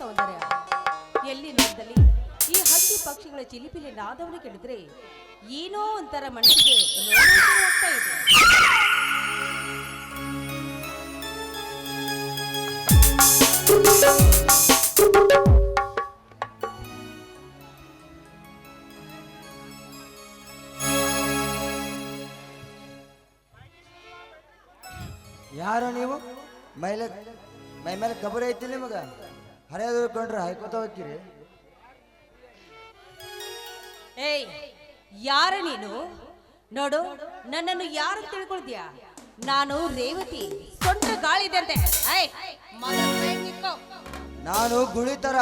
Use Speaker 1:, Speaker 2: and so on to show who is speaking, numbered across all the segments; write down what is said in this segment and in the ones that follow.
Speaker 1: ಸೌಂದರ್ಯ ಎಲ್ಲಿ ನೋಡಿದಲ್ಲಿ ಈ ಹಕ್ಕಿ ಪಕ್ಷಿಗಳ ಚಿಲಿಪಿಲಿ ನಾದವನ್ನು ಕೇಳಿದ್ರೆ ಏನೋ ಒಂಥರ ಮನಸ್ಸಿಗೆ ಆಗ್ತಾ ಇದೆ.
Speaker 2: ಯಾರು ನೀವು? ಮೈಲ ಮೈ ಮೇಲೆ ಕಬರ್ ಐತಿ ನಿಮಗ? ಹರಿಯೋದು ಕಂಡ್ರೆ ಹಾಯ್ಕೋತ ಹೋಗ್ತೀರಿ.
Speaker 1: ಏಯ್ ಯಾರ ನೀನು? ನೋಡು ನನ್ನನ್ನು ಯಾರು ತಿಳ್ಕೊಳ್ತೀಯ? ನಾನು ರೇವತಿ ಸೊಂಟ ಗಾಳಿ ಇದ್ದಂತೆ
Speaker 2: ನಾನು ಗುಳಿ ತರ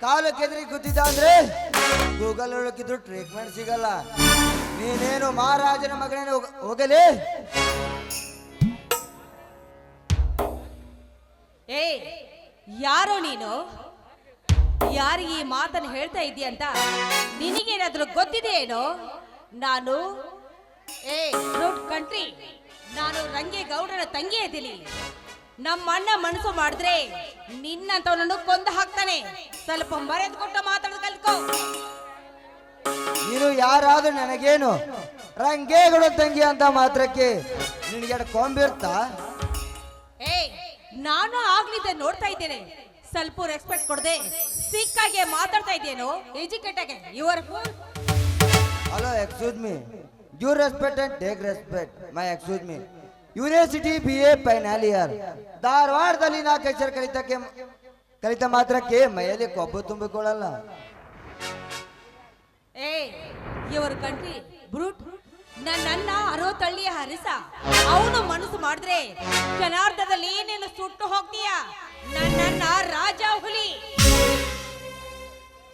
Speaker 2: ಕಾಲು ಕೆದರಿ ಕೂತಿದ್ದ ಅಂದ್ರೆ ಗೂಗಲ್ ಒಳಗಿದ್ರು ಟ್ರೀಟ್ಮೆಂಟ್ ಸಿಗಲ್ಲ. ನೀನೇನು ಮಹಾರಾಜನ ಮಗನೇನು ಹೋಗ- ಹೋಗಲಿ?
Speaker 1: ಯಾರೋ ನೀನು? ಯಾರಿಗೆ ಈ ಮಾತನ್ನು ಹೇಳ್ತಾ ಇದೀಯ ಅಂತ ನಿನಗೇನಾದ್ರೂ ಗೊತ್ತಿದೆಯೇನೋ ನಾನು, ಏ ರೋಡ್ ಕಂಟ್ರಿ ನಾನು ರಂಗೇಗೌಡರ ತಂಗಿ ಇದ್ದೀನಿ ನಮ್ಮ ಅಣ್ಣ ಮನಸ್ಸು ಮಾಡಿದ್ರೆ ನಿನ್ನಂತವನನ್ನು ಕೊಂದು ಹಾಕ್ತಾನೆ. ಸ್ವಲ್ಪ ಮರೆದು ಕೊಟ್ಟು ಮಾತಾಡೋದು ಕಲ್ತ್ಕೋ.
Speaker 2: ನೀನು ಯಾರಾದ್ರೂ ನನಗೇನು ರಂಗೇಗೌಡ ತಂಗಿ ಅಂತ ಮಾತ್ರಕ್ಕೆ ನಿನಗೆ ಕೊಂಬಿರ್ತಾ
Speaker 1: ನಾನು ಆಗ್ಲಿದ್ದ ನೋಡ್ತಾ ಇದ್ದೇನೆ. ಸ್ವಲ್ಪ ರೆಸ್ಪೆಕ್ಟ್ ಕೊಡದೆ. ಸಿಕ್ಕಾಗೆ ಮಾತಾಡ್ತಾ ಇದ್ದೇನು ಎಜುಕೇಟ್ ಆಗಿ. Your full
Speaker 2: hello excuse me you respect and take respect my excuse me university B A final year ಧಾರವಾಡದಲ್ಲಿ ನಾಲ್ಕು ಅಕ್ಷರ ಕಲಿತಕ್ಕೆ ಕಲಿತ ಮಾತ್ರಕ್ಕೆ ಮೈಯಲ್ಲಿ ಕೊಬ್ಬು ತುಂಬಿಕೊಳ್ಳಲ್ಲ.
Speaker 1: ಏ ಯುವರ್ ಕಂಟ್ರಿ ಬ್ರೂಟ್ ನನ್ನನ್ನ ತಳ್ಳಿಯ ಹರಿಸ. ಅವನು ಮನಸ್ಸು ಮಾಡಿದ್ರೆ ಜನಾರ್ಧದಲ್ಲಿ ಏನೇನು ಸುಟ್ಟು ಹೋಗ್ತೀಯ. ನನ್ನನ್ನ ರಾಜ ಹುಲಿ.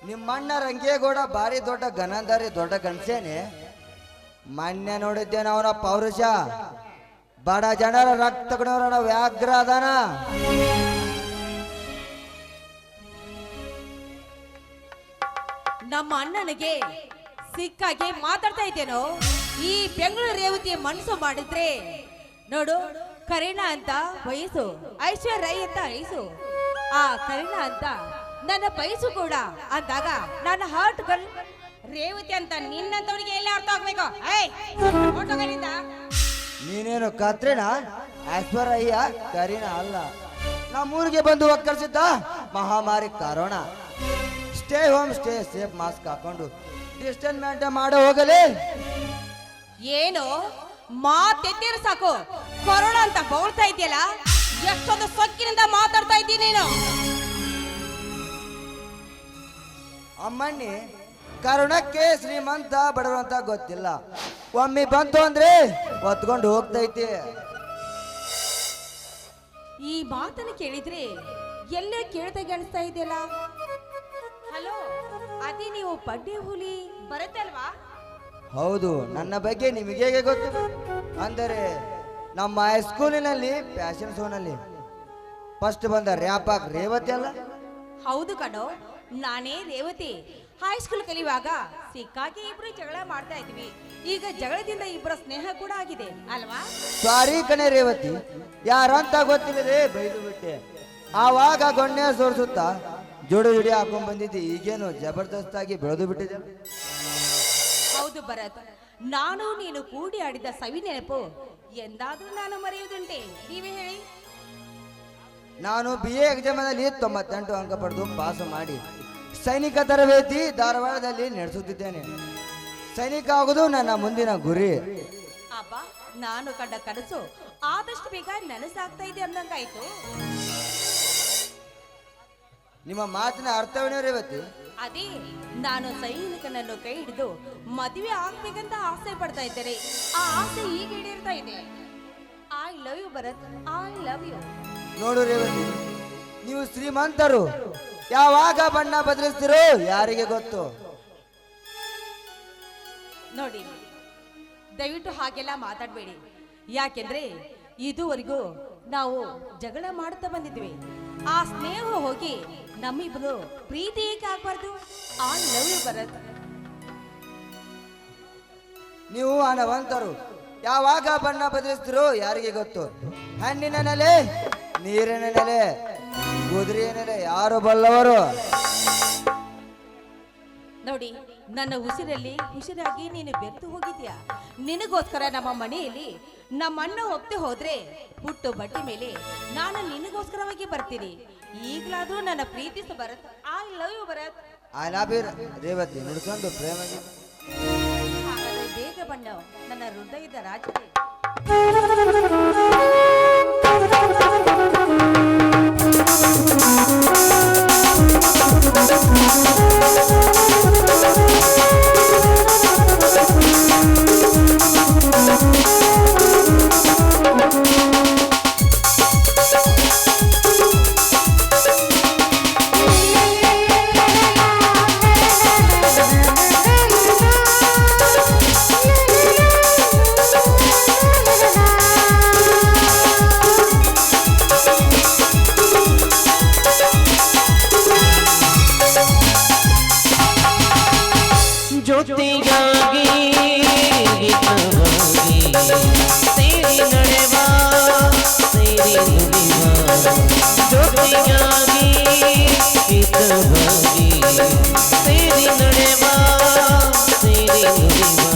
Speaker 2: ನಿಮ್ಮಣ್ಣ ರಂಗೇಗೌಡ ಭಾರಿ ದೊಡ್ಡ ಗನಂದಾರಿ ದೊಡ್ಡ ಗಣಸೇನೆ ಮೊನ್ನೆ ನೋಡಿದ್ದೇನೆ ಅವನ ಪೌರುಷ. ಬಡ ಜನರ ರಕ್ತ ಗುಣವರಣ ವ್ಯಾಘ್ರ ಅದಾನ
Speaker 1: ನಮ್ಮ ಅಣ್ಣನಿಗೆ ಸಿಕ್ಕಾಗಿ ಮಾತಾಡ್ತಾ ಇದ್ದೇನೋ? ಈ ಬೆಂಗಳೂರು ರೇವತಿ ಮನಸ್ಸು ಮಾಡಿದ್ರೆ ನೋಡು, ಕರೀನಾ ಅಂತ ವಯಸ್ಸು ಐಶ್ವರ್ಯ ಅಂತ ವಯಸ್ಸು ಆ ಕರೀನಾ ಅಂತ ನನ್ನ ಬಯಸು ಕೂಡ ಅಂದಾಗ ನನ್ನ ಹಾರ್ಟ್ ಗಲ್ ರೇವತಿ ಅಂತ ನಿನ್ನಂತವನಿಗೆ ಎಲ್ಲ ಅರ್ಥ ಆಗ್ಬೇಕು.
Speaker 2: ನೀನೇನು ಕತ್ರಿನ? ಐಶ್ವರ್ಯ ಕರೀನಾ ಅಲ್ಲ. ನಮ್ಮೂರಿಗೆ ಬಂದು ಒಕ್ಕರ್ಸಿದ್ದ ಮಹಾಮಾರಿ corona stay home stay safe mask ಹಾಕೊಂಡು ಡಿಸ್ಟೆನ್ಸ್ ಮೇಂಟೈನ್ ಮಾಡೋ ಹೋಗಲಿ.
Speaker 1: ಏನು? ಮಾತೆತ್ತಿರ ಸಾಕು. ಕೊರೋನಾ ಅಂತ ಬೌಳ್ತಾ ಇದೆಯಲ್ಲ ಎಷ್ಟೊಂದು ಸೊಕ್ಕಿನಿಂದ ಮಾತಾಡ್ತಾ ಇದ್ದೀನಿ ನೀನು.
Speaker 2: ಅಮ್ಮಣ್ಣಿ ಕರುಣಕ್ಕೆ ಶ್ರೀಮಂತ ಬಡವರು ಅಂತ ಗೊತ್ತಿಲ್ಲ. ಒಮ್ಮೆ ಬಂತು ಅಂದ್ರೆ ಒತ್ಕೊಂಡು ಹೋಗ್ತೈತಿ
Speaker 1: ಈ ಮಾತನ್ನು ಕೇಳಿದ್ರೆ ಎಲ್ಲೇ ಕೇಳ್ತಾ ಅನಿಸ್ತಾ ಇದೆಯಲ್ಲ? ಹಲೋ ಅದೇ ನೀವು ಪಡ್ಡೆ ಹುಲಿ ಬರುತ್ತೆ ಅಲ್ವಾ?
Speaker 2: ಹೌದು ನನ್ನ ಬಗ್ಗೆ ನಿಮಗೆ ಹೇಗೆ ಗೊತ್ತು? ಅಂದರೆ ನಮ್ಮ ಹೈಸ್ಕೂಲಿನಲ್ಲಿ ಫ್ಯಾಷನ್ ಶೋನಲ್ಲಿ ಫಸ್ಟ್ ಬಂದ ರ್ಯಾಪಾಕ್ ರೇವತಿ ಅಲ್ಲ?
Speaker 1: ಹೌದು ಕಣೋ ನಾನೇ ರೇವತಿ. ಹೈಸ್ಕೂಲ್ ಕಲಿಯುವಾಗ ಸಿಕ್ಕಾಕಿ ಇಬ್ರು ಜಗಳ ಮಾಡ್ತಾ ಇದ್ವಿ. ಈಗ ಜಗಳದಿಂದ ಇಬ್ಬರ ಸ್ನೇಹ ಕೂಡ ಆಗಿದೆ ಅಲ್ವಾ?
Speaker 2: ಸಾರಿ ಕಣೆ ರೇವತಿ ಯಾರಂತ ಗೊತ್ತಿಲ್ಲದೆ ಬೈದು ಬಿಟ್ಟೆ. ಆವಾಗ ಗೊಣ್ಣೆ ಸೋರಿಸುತ್ತಾ ಜೋಡಿ ಜೋಡಿ ಹಾಕೊಂಡ್ ಬಂದಿದ್ದೆ ಈಗೇನು ಜಬರ್ದಸ್ತಾಗಿ ಬೆಳೆದು ಬಿಟ್ಟಿದೆ?
Speaker 1: ಹೌದು ಭರತ್. ನಾನು ನೀನು ಕೂಡಿ ಆಡಿದ ಸವಿ ನೆನಪು. ಎಂದಾದ್ರೂ ನಾನು ಮರೆಯುವುದುಂಟೆ. ನೀವೇ ಹೇಳಿ.
Speaker 2: ನಾನು ಬಿ ಎ ಎಕ್ಸಾಮಲ್ಲಿ ತೊಂಬತ್ತೆಂಟು ಅಂಕ ಪಡೆದು ಪಾಸು ಮಾಡಿ ಸೈನಿಕ ತರಬೇತಿ ಧಾರವಾಡದಲ್ಲಿ ನಡೆಸುತ್ತಿದ್ದೇನೆ. ಸೈನಿಕ ಆಗುದು ನನ್ನ ಮುಂದಿನ ಗುರಿ.
Speaker 1: ಅಪ್ಪ ನಾನು ಕಂಡ ಕನಸು ಆದಷ್ಟು ಬೇಗ ನನಸಾಗ್ತಾ ಇದೆ ಅಂದಂಗಾಯ್ತು.
Speaker 2: ನಿಮ್ಮ ಮಾತಿನ ಅರ್ಥವೇನೋ ರೇವತಿ?
Speaker 1: ಅದೇ ನಾನು ಸೈನಿಕನನ್ನು ಕೈ ಹಿಡಿದು ಮದುವೆ ಆಗ್ಬೇಕಂತ ಆಸೆ ಪಡ್ತಾ ಇದ್ದಾರೆ ಆ ಆಸೆ ಈಗ ಈಡೇರ್ತಾ ಇದೆ. I love you Bharath. I love you
Speaker 2: ನೋಡು ರೇವತಿ ನೀವು ಶ್ರೀಮಂತರು. ಯಾವಾಗ ಬಣ್ಣ ಬದಲಿಸ್ತಿರೋ ಯಾರಿಗೆ ಗೊತ್ತು?
Speaker 1: ನೋಡಿ ದಯವಿಟ್ಟು ಹಾಗೆಲ್ಲ ಮಾತಾಡಬೇಡಿ. ಯಾಕೆಂದ್ರೆ ಇದುವರೆಗೂ ನಾವು ಜಗಳ ಮಾಡ್ತಾ ಬಂದಿದ್ವಿ. ಆ ಸ್ನೇಹ ಹೋಗಿ ನಮ್ಮಿಬ್ರು ಪ್ರೀತಿ ಏಕೆ ಆಗ್ಬಾರ್ದು ಆ ಲವ್ ಭರತ್
Speaker 2: ನೀವು ಅನವಂತರು. ಯಾವಾಗ ಬಣ್ಣ ಬದಲಿಸ್ತಿರೋ ಯಾರಿಗೆ ಗೊತ್ತು? ಹಣ್ಣಿನ ನೆಲೆ, ನೀರಿನ ನೆಲೆ
Speaker 3: ಕುದುರೆ ನೆಲೆ, ಯಾರು ಬಲ್ಲವರು?
Speaker 1: ನೋಡಿ ನನ್ನ ಉಸಿರಲ್ಲಿ ಉಸಿರಾಗಿ ನೀನು ಬೆರೆತು ಹೋಗಿದ್ಯಾ? ನಿನಗೋಸ್ಕರ ನಮ್ಮ ಮನೆಯಲ್ಲಿ ನಮ್ಮ ಅಣ್ಣ ಒಪ್ತೆ ಹೋದ್ರೆ ಹುಟ್ಟು ಬಟ್ಟೆ ಮೇಲೆ ನಾನು ನಿನಗೋಸ್ಕರವಾಗಿ ಬರ್ತೀನಿ. ಈಗಲಾದ್ರೂ ನನ್ನ ಪ್ರೀತಿಸು Bharath I love you Bharath.
Speaker 3: I love you Revathi ನುಡ್ಕೊಂಡು ಪ್ರೇಮ.
Speaker 1: ಹಾಗಾದ್ರೆ ಬೇಗ ಬಣ್ಣ ನನ್ನ ಹೃದಯದ ರಾಜನೇ.
Speaker 4: ಜೊತೆಯಾಗಿ
Speaker 3: तेरी नड़ेवा तेरी मुझे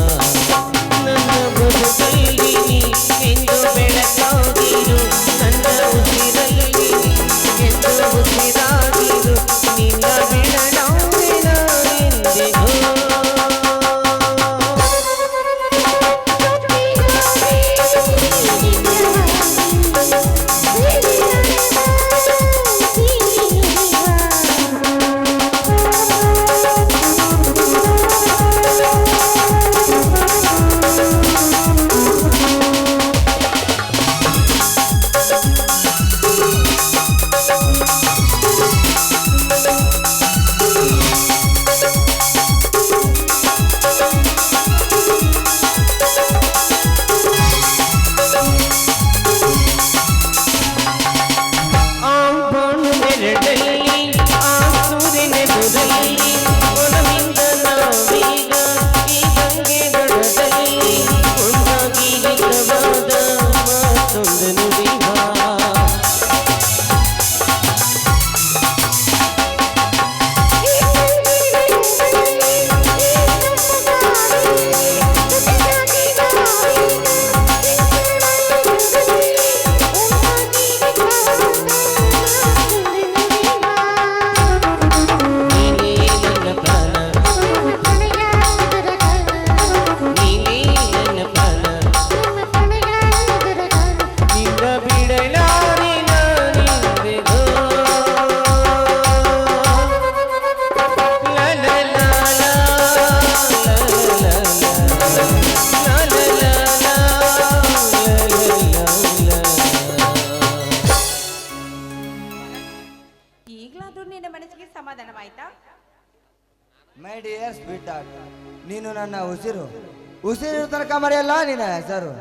Speaker 3: ಹೆಸರು?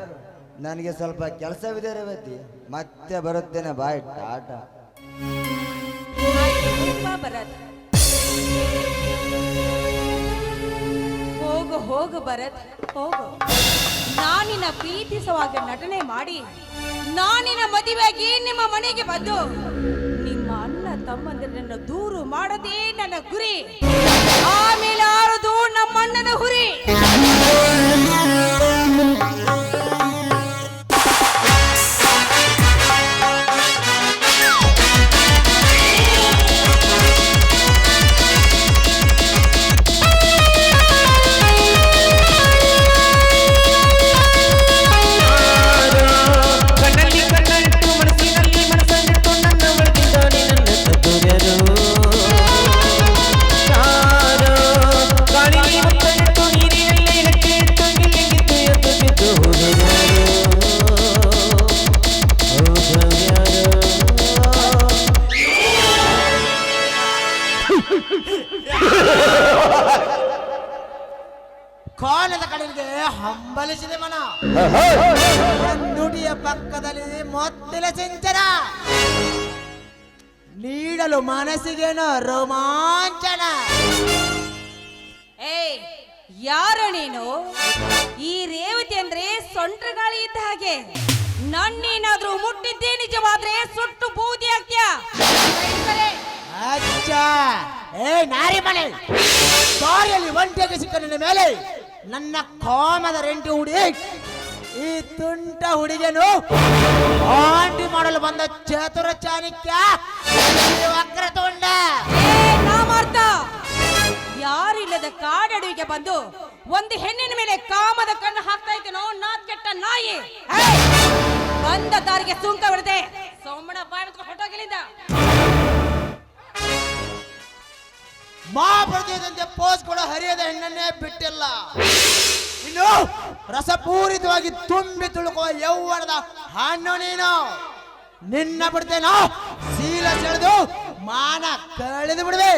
Speaker 3: ನನಗೆ ಸ್ವಲ್ಪ ಕೆಲಸವಿದೆ ರೇವತಿ ಮತ್ತೆ ಬರುತ್ತೇನೆ. ಬಾಯ್, ಟಾಟಾ.
Speaker 1: ಹೋಗು ಹೋಗು, ಭರತ್. ಹೋಗು. ನಾನಿನ ಪ್ರೀತಿಸುವಾಗ ನಟನೆ ಮಾಡಿ, ನಾನಿನ ಮದುವೆಯಾಗಿ ನಿಮ್ಮ ಮನೆಗೆ ಬಂದು, ನಿಮ್ಮ ಅಣ್ಣ ತಮ್ಮಂದಿರನ್ನು ದೂರು ಮಾಡದೇ ನನ್ನ ಗುರಿ. ಆಮೇಲೆ ಆರದು ನಮ್ಮ ಅಣ್ಣನ ಹುರಿ. ನಿಜವಾದ್ರೆ ಸುಟ್ಟು ಬೂದಿ ಆಗ್ತ್ಯಾ
Speaker 5: ಅಚ್ಚಾ. ಏ ನಾರಿ ಮನೆ. ದಾರಿಯಲ್ಲಿ ಒಂಟಿಯಾಗಿ ಸಿಕ್ಕ ನಿನ್ನ ಮೇಲೆ ನನ್ನ ಕಾಮದ ರೆಂಟಿ ಹುಡಿ. ಈ ತುಂಟ ಹುಡುಗನು ಆಂಟಿ ಮಾಡಲು ಬಂದ ಚತುರ ಚಾಣಕ್ಯ. ವಕ್ರ ವಕ್ರತುಂಡ
Speaker 1: ಏ ನಾಮಾರ್ಥ ಯಾರಿಲ್ಲದ ಕಾಡಡುವಿಗೆ ಬಂದು ಒಂದು ಹೆಣ್ಣಿನ ಮೇಲೆ ಕಾಮದ ಕಣ್ಣು ಹಾಕ್ತಾ ಇದ್ದೇನೋ, ನಾತ್ ಕೆಟ್ಟ ನಾಯಿ! ಬಂದ ದಾರಿಗೆ ಸುಂಕ ಬಿಡದೆ ಸೋಮಣ ಬಾಯಿ ಹೊಟ್ಟೋಗಿಲಿಂದ
Speaker 5: ಮಹಾಪ್ರತಿಯದಂತೆ ಪೋಸ್ ಕೊಡೋ ಹರಿಯದ ಹೆಣ್ಣನ್ನೇ ಬಿಟ್ಟಿಲ್ಲ. ಇನ್ನು ರಸಪೂರಿತವಾಗಿ ತುಂಬಿ ತುಳುಕುವ ಯೌವನದ ಹಣ್ಣು ನೀನು. ನಿನ್ನ ಬಿಡ್ತೇನೋ? ಸೀಲ ಸೆಳೆದು ಮಾನ ಕಳೆದು ಬಿಡುವೆ.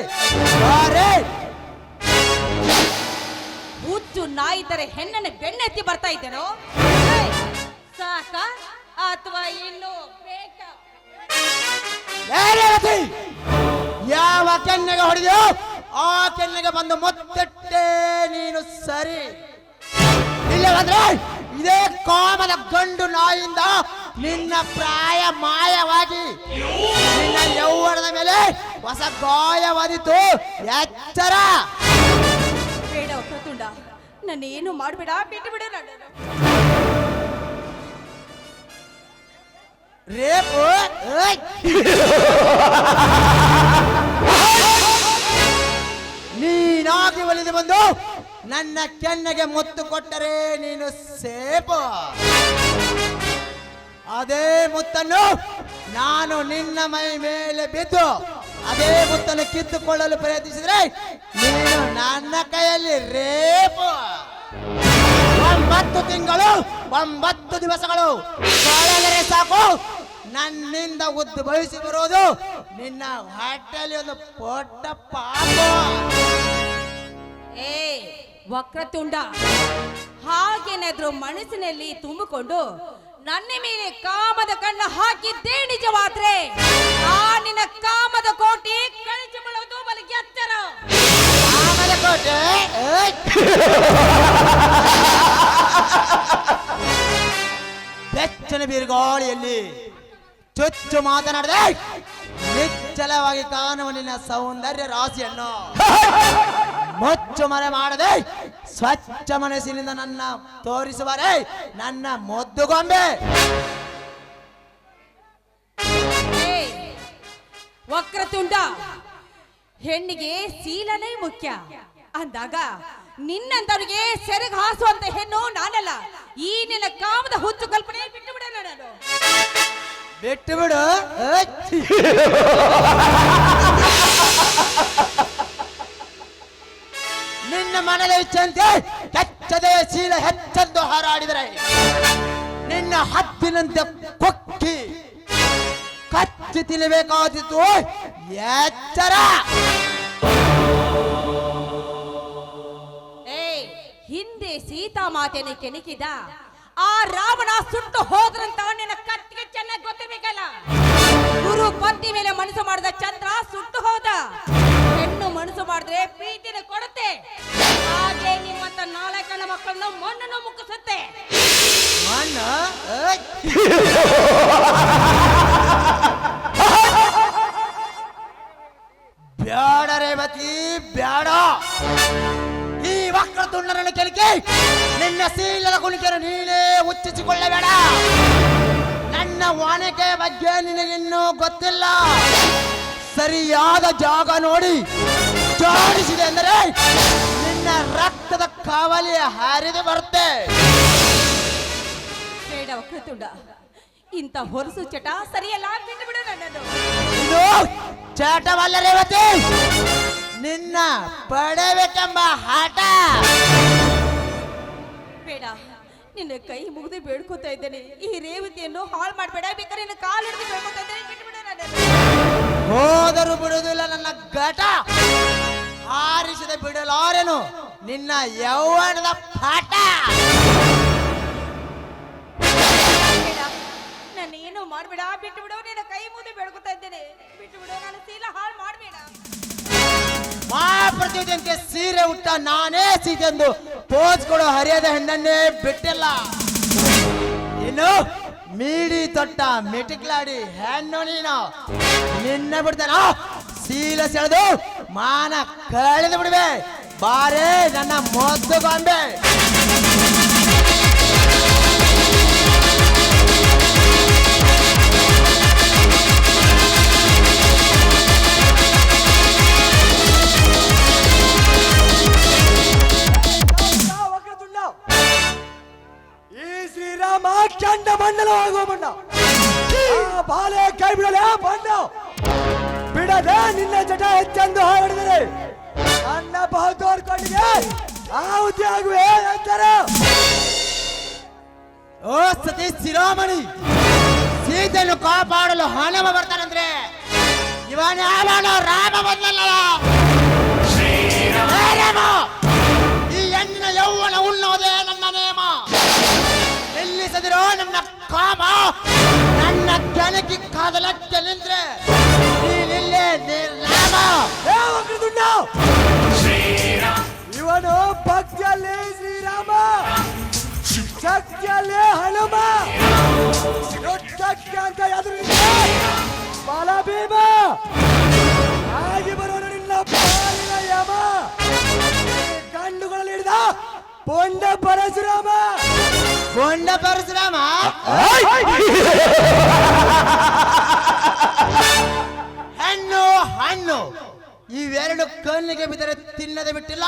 Speaker 1: ಹುಚ್ಚು ನಾಯಿ ತರ ಹೆಣ್ಣನ್ನು ಬೆಣ್ಣೆತ್ತಿ ಬರ್ತಾ ಇದ್ದೇನೋ! ಸಾಕ? ಅಥವಾ ಇನ್ನು ಬೇಕಾ!
Speaker 5: ಯಾವ ಕೆನ್ನೆಗೆ ಹೊಡೆದೋ ಆ ಕೆನ್ನೆಗೆ ಬಂದು ಮೊತ್ತಟ್ಟೆ ನೀನು ಸರಿ. ಇಲ್ಲ ಬಂದ್ರೆ ಇದೇ ಕಾಮದ ಗಂಡು ನಾಯಿಂದ ನಿನ್ನ ಪ್ರಾಯ ಮಾಯವಾಗಿ ನಿನ್ನ ಯೌವನದ ಮೇಲೆ ಹೊಸ ಗಾಯವಾದಿತು. ಎಚ್ಚರ.
Speaker 1: ನನ್ನೇನು ಮಾಡಬೇಡ, ಬಿಟ್ಟು ಬಿಡು!
Speaker 5: ನೀನಾಗಿ ಒಲಿದು ಬಂದು ನನ್ನ ಕೆನ್ನೆಗೆ ಮುತ್ತು ಕೊಟ್ಟರೆ ನೀನು ಸೇಪು ಅದೇ ಮುತ್ತನ್ನು ನಾನು ನಿನ್ನ ಮೈ ಮೇಲೆ ಬಿದ್ದು ಅದೇ ಮುತ್ತನ್ನು ಕಿತ್ತುಕೊಳ್ಳಲು ಪ್ರಯತ್ನಿಸಿದ್ರೆ ನೀನು ನನ್ನ ಕೈಯಲ್ಲಿ ರೇಪು. ಒಂಬತ್ತು ತಿಂಗಳು, ಒಂಬತ್ತು ದಿವಸಗಳು. ಕಳೆದರೆ ಸಾಕು. ನನ್ನಿಂದ ಉದ್ಭವಿಸಿ ಬರೋದು ನಿನ್ನ ಹೊಟ್ಟೆಯಲ್ಲಿ ಒಂದು ಪೊಟ್ಟ ಪಾಪು.
Speaker 1: ಏ, ವಕ್ರತುಂಡ. ಹಾಗೇನಾದ್ರೂ ಮನಸ್ಸಿನಲ್ಲಿ ತುಂಬಿಕೊಂಡು ನನ್ನ ಮೇಲೆ ಕಾಮದ ಕಣ್ಣು ಹಾಕಿದ್ದೇ ನಿಜವಾದ್ರೆ ಆ ನಿನ್ನ ಕಾಮದ ಕೋಟಿ ಕಳಚಿ ಬಿಡೋದು ಬಲಿಗೆ ಎತ್ತರ.
Speaker 5: ಕಾಮದ ಕೋಟೆ! ಬೆಚ್ಚನ ಬಿರುಗಾಳಿಯಲ್ಲಿ ಚುಚ್ಚು ಮಾತನಾಡದೆ. ನಿಚ್ಚಲವಾಗಿ ಕಾಣುವ ನಿನ್ನ ಸೌಂದರ್ಯ ರಾಶಿಯನ್ನು ಮುಚ್ಚು ಮರೆ ಮಾಡದೆ ಸ್ವಚ್ಛ ಮನಸ್ಸಿನಿಂದ ನನ್ನ ತೋರಿಸುವರೆ ನನ್ನ ಮೊದ್ದುಗೊಂಬೆ
Speaker 1: ಏ ವಕ್ರತುಂಡ ಹೆಣ್ಣಿಗೆ ಶೀಲನೇ ಮುಖ್ಯ. ಅಂದಾಗ ನಿನ್ನಂತವರಿಗೆ ಸೆರೆಗೆ ಹಾಸುವಂತ ಹೆಣ್ಣು ನಾನಲ್ಲ. ಈ ನಿನ್ನ ಕಾಮದ ಹುಚ್ಚು ಕಲ್ಪನೆ ಬಿಟ್ಟು ಬಿಡಲ್ಲ ನಾನು.
Speaker 5: ಬಿಟ್ಟು ಬಿಡು! ನಿನ್ನ ಮನದ ಇಚ್ಛಂತೆ ಹೆಚ್ಚದೆ ಶೀಲ ಹೆಚ್ಚೆಂದು ಹಾರಾಡಿದರೆ. ನಿನ್ನ ಹತ್ತಿನಂತೆ ಕೊಕ್ಕಿ ಕಚ್ಚಿ ತಿನ್ನಬೇಕಾದಿತ್ತು ಎಚ್ಚರ.
Speaker 1: ಹಿಂದೆ ಸೀತಾ ಮಾತೆಯನ್ನು ಕೆಣಕಿದ. ಆ ರಾವಣ ಸುಟ್ಟು ಹೋದ್ರಂತ ನಿನ್ನ ಕತ್ತಿಗೆ ಚೆನ್ನಾಗಿ ಗೊತ್ತಿರ್ಬೇಕಲ್ಲ? ಗುರು ಪತ್ನಿ ಮೇಲೆ ಮನಸ್ಸು ಮಾಡಿದ ಚಂದ್ರ ಸುಟ್ಟು ಹೋದ. ಹೆಣ್ಣು ಮನಸ್ಸು ಮಾಡಿದ್ರೆ ಪ್ರೀತಿನ ಕೊಡುತ್ತೆ. ಹಾಗೆ ನಿಮ್ಮಂತ ನಾಲ್ಕನ ಮಕ್ಕಳನ್ನು ಮಣ್ಣನ್ನು ಮುಕ್ಕಿಸುತ್ತೆ.
Speaker 5: ಬ್ಯಾಡ ರೇವತಿ, ಬ್ಯಾಡ. ಈ ವಕ್ರ ತುಂಡರನ್ನು ಕೆಳಗೆ ನಿನ್ನ ಸೀಲದ ಕುಣಿಕೆಯನ್ನು ನೀನೇ ಉಚ್ಚಿಸಿಕೊಳ್ಳಬೇಡ ನನ್ನ ವಾಣಿಕೆ ಬಗ್ಗೆ ನಿನಗಿನ್ನೂ ಗೊತ್ತಿಲ್ಲ. ಸರಿಯಾದ ಜಾಗ ನೋಡಿ ಜಾಡಿಸಿದೆ ಅಂದರೆ ನಿನ್ನ ರಕ್ತದ ಕಾವಲಿ ಹರಿದು ಬರುತ್ತೆ.
Speaker 1: ಬೇಡ ವಕ್ರತುಂಡ ಇಂಥ ಹೊರಸು ಚಟ ಸರಿಯಲ್ಲ ಬಿಟ್ಟು ಬಿಡು ನನ್ನನ್ನು
Speaker 5: ಇದು ಚಟವಲ್ಲ ರೇವತಿ ನಿನ್ನ ಪಡೆಬೇಕೆಂಬ ಹಠ.
Speaker 1: ಬೇಡ ನಿನ್ನ ಕೈ ಮುಗಿದು ಬೇಡ್ಕೋತಾ ಇದ್ದೇನೆ. ಈ ರೇವತಿಯನ್ನು ಹಾಳು ಮಾಡಬೇಡ ಬೇಕಾದ್ರೆ ನಿನ್ನ ಕಾಲು ಹಿಡಿದು ಬೇಡ್ಕೊತಾ ಇದ್ದೇನೆ ನನ್ನನ್ನು
Speaker 5: ಹೋದರೂ ಬಿಡುವುದಿಲ್ಲ ನನ್ನ ಘಟ. ಹಾರಿಸದೆ ಬಿಡಲಾರೆನು ನಿನ್ನ ಯೌವನದ ಪಾಠ
Speaker 1: ಬೇಡ ನಾನು ಏನು ಮಾಡಬೇಡ ಬಿಟ್ಟು ಬಿಡು ನಿನ್ನ ಕೈ ಮುಗಿದು ಬೇಡ್ಕೋತಾ ಇದ್ದೇನೆ. ಬಿಟ್ಟು ಬಿಡು ನನ್ನ ಸೀಲ ಹಾಳು ಮಾಡಬೇಡ.
Speaker 5: ಮಹಾಪ್ರತಿಯಂತೆ ಸೀರೆ ಉಟ್ಟ ನಾನೇ ಸೀತೆಂದು ಪೋಸ್ ಕೊಡೋ ಹರಿಯದ ಹೆಣ್ಣನ್ನೇ ಬಿಟ್ಟಿಲ್ಲ. ಇನ್ನು ಮೀಡಿ ತೊಟ್ಟ ಮೆಟಿಕ್ಲಾಡಿ ಹೆಣ್ಣು ನೀನು. ನಿನ್ನ ಬಿಡ್ತಾನ ಸೀಲ ಸೆಳೆದು ಮಾನ ಕಳೆದು ಬಿಡುವೆ. ಬಾರೇ ನನ್ನ ಮೊದ್ದು ಗೊಂಬೆ
Speaker 6: ಚಂಡ ಮಂಡಲ ಆಗುವ ಬಣ್ಣ ಬಾಲೆ ಕೈ ಬಿಡಲೇ ಬಣ್ಣ. ಬಿಡದೆ ನಿನ್ನ ಜಟ ಹೆಚ್ಚೆಂದು ಹಾಡಿದರೆ. ನನ್ನ ಬಹದ್ದೂರ್ ಕೊಂಡಿಗೆ ಆಹುತಿ ಆಗುವೆ ಅಂತಾರೆ
Speaker 5: ಓ ಸತಿ ಶಿರೋಮಣಿ, ಸೀತೆಯನ್ನು ಕಾಪಾಡಲು ಹನುಮ ಬರ್ತಾನಂದ್ರೆ ಇವನ ಯಾವನ ರಾಮ ಬಂದಲ್ಲ ಏ ನಿಲ್ಲಿಸದಿರೋ ನನ್ನ ಕಾಮ, ನನ್ನ ಕೆಣಕಿ ಕಾದಲಕ್ಕೆ ಚೆಲ್ಲಿದ್ರೆ ನೀನಿಲ್ಲೇ
Speaker 6: ಏ ವಕ್ರತುಂಡ ಇವನು ಭಕ್ತಿಯಲ್ಲಿ ಶ್ರೀರಾಮ. ಶಕ್ತಿಯಲ್ಲಿ ಹನುಮ. ಯುದ್ಧಕ್ಕೆ ಅಂತ ಎದುರು ಪೊಂಡ ಪರಶುರಾಮ!
Speaker 5: ಪೊಂಡ ಪರಶುರಾಮ? ಹಣ್ಣು ಹಣ್ಣು. ಇವೆರಡು ಕಣ್ಣಿಗೆ ಬಿದ್ದರೆ ತಿನ್ನದೆ ಬಿಟ್ಟಿಲ್ಲ.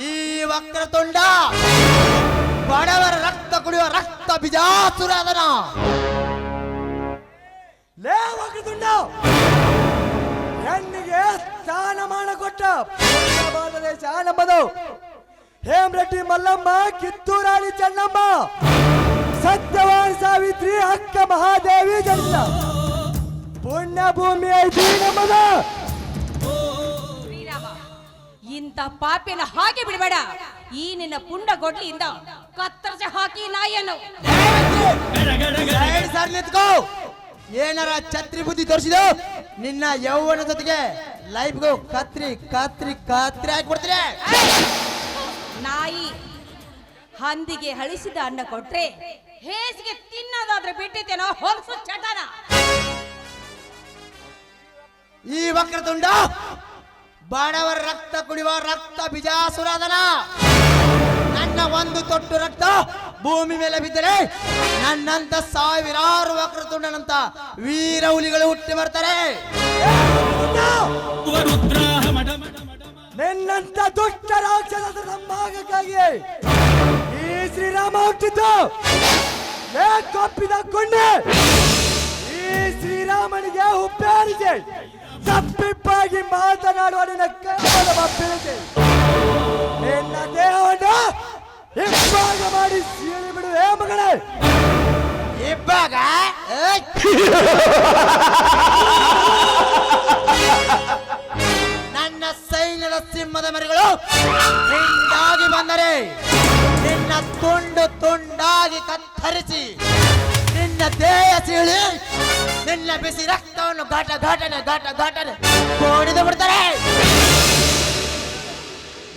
Speaker 5: ಈ ವಕ್ರ ತುಂಡ. ಬಡವರ ರಕ್ತ ಕುಡಿಯುವ ರಕ್ತ ಬಿಜಾಸುರಾದನ
Speaker 6: ಲೇ ವಕ್ರತುಂಡ ಹೆಣ್ಣಿಗೆ ಸ್ಥಾನಮಾನ ಕೊಟ್ಟ ದೇಶ ನಮ್ಮದು ಹೇಮರೆಡ್ಡಿ ಮಲ್ಲಮ್ಮ ಕಿತ್ತೂರಾಣಿ ಚೆನ್ನಮ್ಮ ಸತ್ಯವಾನ್ ಸಾವಿತ್ರಿ ಅಕ್ಕ ಮಹಾದೇವಿ ಜನ್ಮ ಪುಣ್ಯ ಭೂಮಿ ಐತಿ ನಮ್ಮದ.
Speaker 1: ಇಂಥ ಪಾಪಿನ ಹಾಗೆ ಬಿಡಬೇಡ. ಈ ನಿನ್ನ ಪುಂಡ ಗೊಡ್ಲಿಯಿಂದ ಕತ್ತರಿಸಿ ಹಾಕಿ
Speaker 5: ನಾಯನು ಸರ್ ನಿಂತ್ಕೋ. ಏನಾರ ಛತ್ರಿ ಬುದ್ಧಿ ತೋರಿಸಿದು ನಿನ್ನ ಯೌವನ ಜೊತೆಗೆ ಲೈಫ್ಗೂ ಕತ್ರಿ ಕತ್ರಿ ಕತ್ರಿ ಹಾಕ್ಬಿಡ್ತೀನಿ
Speaker 1: ನಾಯಿ ಹಂದಿಗೆ ಹಳಿಸಿದ ಅನ್ನ ಕೊಟ್ರೆ ಹೇಸಿಗೆ ತಿನ್ನೋದಾದ್ರೆ ಬಿಟ್ಟಿದ್ದೇನೋ ಹೊಲಸು ಚಟನ.
Speaker 5: ಈ ವಕ್ರತುಂಡ ಬಡವರ ರಕ್ತ ಕುಡಿಯುವ ರಕ್ತ ಬಿಜಾಸುರಾದನ ನನ್ನ ಒಂದು ತೊಟ್ಟು ರಕ್ತ ಭೂಮಿ ಮೇಲೆ ಬಿದ್ದರೆ ನನ್ನಂತ ಸಾವಿರಾರು ವಕ್ರತುಂಡನಂತ ವೀರ ಹುಲಿಗಳು ಹುಟ್ಟಿ ಬರ್ತಾರೆ
Speaker 6: ನಿನ್ನಂತ ದುಷ್ಟ ರಾಕ್ಷಸದ ಸಂಭಾಗಕ್ಕಾಗಿ ಈ ಶ್ರೀರಾಮ ಹುಟ್ಟಿದ್ದು ಕಪ್ಪಿದ ಕೊಂಡೆ ಈ ಶ್ರೀರಾಮನಿಗೆ ಉಪ್ಪೇರಿಸಿ ತಪ್ಪಿಪ್ಪಾಗಿ ಮಾತನಾಡುವ ನಿನ್ನ ಕೇವಲ ಬಪ್ಪಿರಿಸಿ ನಿನ್ನ ದೇಹವನ್ನು ಇಬ್ಬಾಗ ಮಾಡಿ ಸೀಳಿ ಬಿಡುವೆ ಮಗಳೇ.
Speaker 5: ಇಬ್ಬಾಗ! ನನ್ನ ಸೈನ್ಯದ ಸಿಂಹದ ಮರಿಗಳು ಹಿಂಡಾಗಿ ಬಂದರೆ ನಿನ್ನ ತುಂಡು ತುಂಡಾಗಿ ಕತ್ತರಿಸಿ ನಿನ್ನ ದೇಹ ಸೀಳಿ ನಿನ್ನ ಬಿಸಿ ರಕ್ತವನ್ನು ಘಟ ಘಟನೆ ಘಟ ಘಟನೆ ಕೋಡಿದು ಬಿಡ್ತಾರೆ.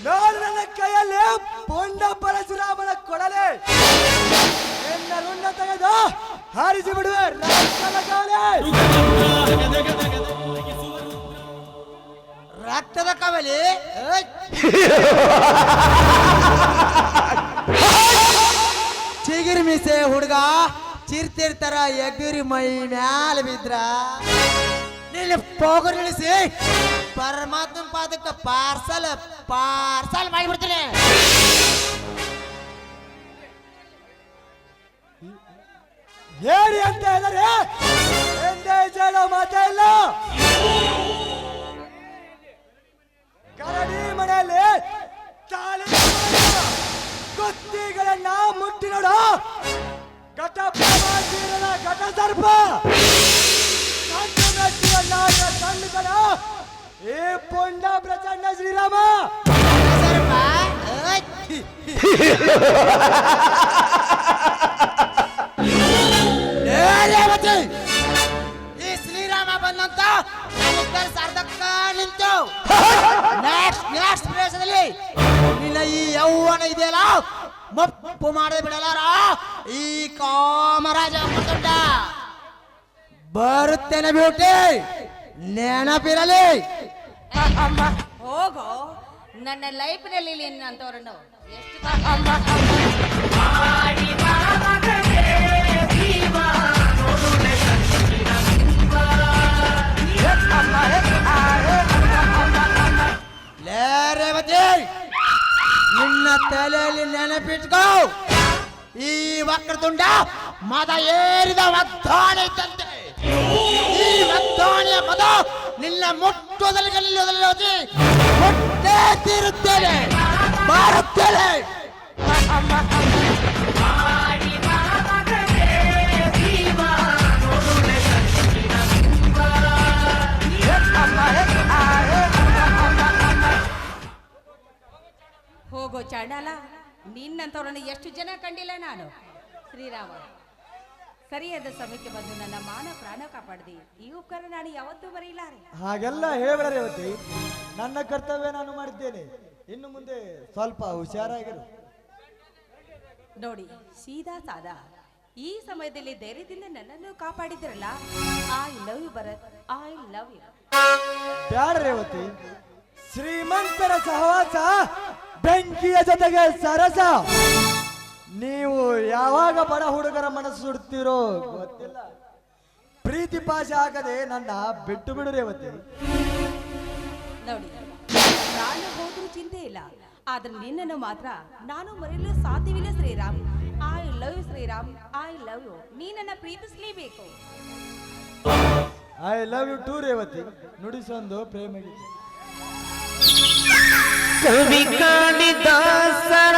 Speaker 6: ನಾನು ನನ್ನ ಕೈಯಲ್ಲಿ ಬೊಂಡ ಪರಶುರಾಮನ ಕೊಡಲೆ. ನಿನ್ನ ರುಂಡ ತೆಗೆದು ಹಾರಿಸಿ ಬಿಡುವೆ.
Speaker 5: ರಕ್ತದ ಕವಲಿ! ಚಿಗಿರಿ ಮೀಸೆ ಹುಡುಗ ಚಿರ್ತಿರ್ತಾರ ಎಗ್ಗಿರಿ ಮೈ ಮ್ಯಾಲ ಬಿದ್ರ. ನೀಲಿ ಪೋಗರ್ ನಿಲ್ಲಿಸಿ. ಪರಮಾತ್ಮ ಪಾದಕ್ಕೆ ಪಾರ್ಸಲ್ ಪಾರ್ಸಲ್ ಮಾಡಿಬಿಡ್ತೀನಿ.
Speaker 6: ಹೇಳಿ ಅಂತ ಹೇಳಿದ್ರೆ ಎಂದೇ ಹೇಳೋ ಮಾತಾ ಇಲ್ಲ. ಕರಡಿ ಮನೆಯಲ್ಲಿ ತಾಳಿ ಕುತ್ತಿಗಳನ್ನ ಮುಟ್ಟಿ ನೋಡು ಘಟ ಘಟ ಸರ್ಪ ಕಣ್ಣುಗಳ ಈ ಪುಂಡ ಪ್ರಚಂಡ ಶ್ರೀರಾಮ!
Speaker 5: ಏ! ಈ ಶ್ರೀರಾಮ ಬಂದಂತ ನನ್ನ ಸಾರ್ಥಕ ನಿಂತು. ನೆಕ್ಸ್ಟ್ ನೆಕ್ಸ್ಟ್ ಪ್ರದೇಶದಲ್ಲಿ ನಿನ್ನ ಈ ಯೌವನ ಇದೆಯಲ್ಲ? ಮಪ್ಪು ಮಾಡದೆ ಬಿಡಲಾರ? ಈ ಕಾಮರಾಜ ಮುತ್ತುಂಡ ಬರುತ್ತೇನೆ ಬ್ಯೂಟಿ. ನೆನಪಿರಲಿ.
Speaker 1: ಹೋಗೋ. ನನ್ನ ಲೈಫ್ನಲ್ಲಿ ನಿನ್ನಂತವ್ರನ್ನು ಎಷ್ಟು
Speaker 5: ವಕ್ರತುಂಡ ಮದ ಏರಿದ ಒದ್ದಾಣೆ ಇದ್ದಂತೆ ಈ ಒದ್ದಾಣೆಯ ಮದ ನಿನ್ನ ಮುಟ್ಟುವುದಲ್ಲಿ ಗೆಲ್ಲುವುದಲ್ಲಿ ಮುಟ್ಟೇ ತೀರುತ್ತೇನೆ ಬಾರುತ್ತೇನೆ
Speaker 1: ಹೋಗೋ ಚಾಂಡಾಲ ನಿನ್ನಂತವ್ರನ್ನ ಎಷ್ಟು ಜನ ಕಂಡಿಲ್ಲ ನಾನು ಶ್ರೀರಾಮ ಸರಿಯಾದ ಸಮಯಕ್ಕೆ ಬಂದು ನನ್ನ ಮಾನ ಪ್ರಾಣ ಕಾಪಾಡಿದೆ. ಈ ಉಪಕರಣ ನಾನು ಯಾವತ್ತೂ ಬರೀಲಾರೆ
Speaker 6: ಹಾಗೆಲ್ಲ ಹೇಳಬೇಡ ರೇವತಿ ನನ್ನ ಕರ್ತವ್ಯ ನಾನು ಮಾಡಿದ್ದೇನೆ. ಇನ್ನು ಮುಂದೆ ಸ್ವಲ್ಪ ಹುಷಾರಾಗಿರು.
Speaker 1: ನೋಡಿ ಸೀದಾ ಸಾದಾ. ಈ ಸಮಯದಲ್ಲಿ ಧೈರ್ಯದಿಂದ ನನ್ನನ್ನು ಕಾಪಾಡಿದ್ರಲ್ಲ I love you Bharath I love you.
Speaker 6: ಬ್ಯಾಡ ರೇವತಿ ಶ್ರೀಮಂತರ ಸಹವಾಸ ಬೆಂಕಿಯ ಜೊತೆಗೆ ಸರಸ. ನೀವು ಯಾವಾಗ ಬಡ ಹುಡುಗರ ಮನಸ್ಸು ಸುಡ್ತೀರೋ ಗೊತ್ತಿಲ್ಲ. ಪ್ರೀತಿ ಪಾಶ ಆಗದೆ ನನ್ನ ಬಿಟ್ಟು ಬಿಡು ರೇವತಿ
Speaker 1: ನೋಡಿ ನಾನು ಹೋದ್ರೂ ಚಿಂತೆ ಇಲ್ಲ. ಆದ್ರೆ ನಿನ್ನನ್ನು ಮಾತ್ರ ನಾನು ಮರೆಯಲು ಸಾಧ್ಯವಿಲ್ಲ Sriram. I love you Sriram. I love you ನೀ ನನ್ನ ಪ್ರೀತಿಸ್ಲೇಬೇಕು.
Speaker 6: I love you too Revathi ನುಡಿಸೊಂದು ಪ್ರೇಮ
Speaker 3: ಕವಿ ಕಾಳಿದಾಸರ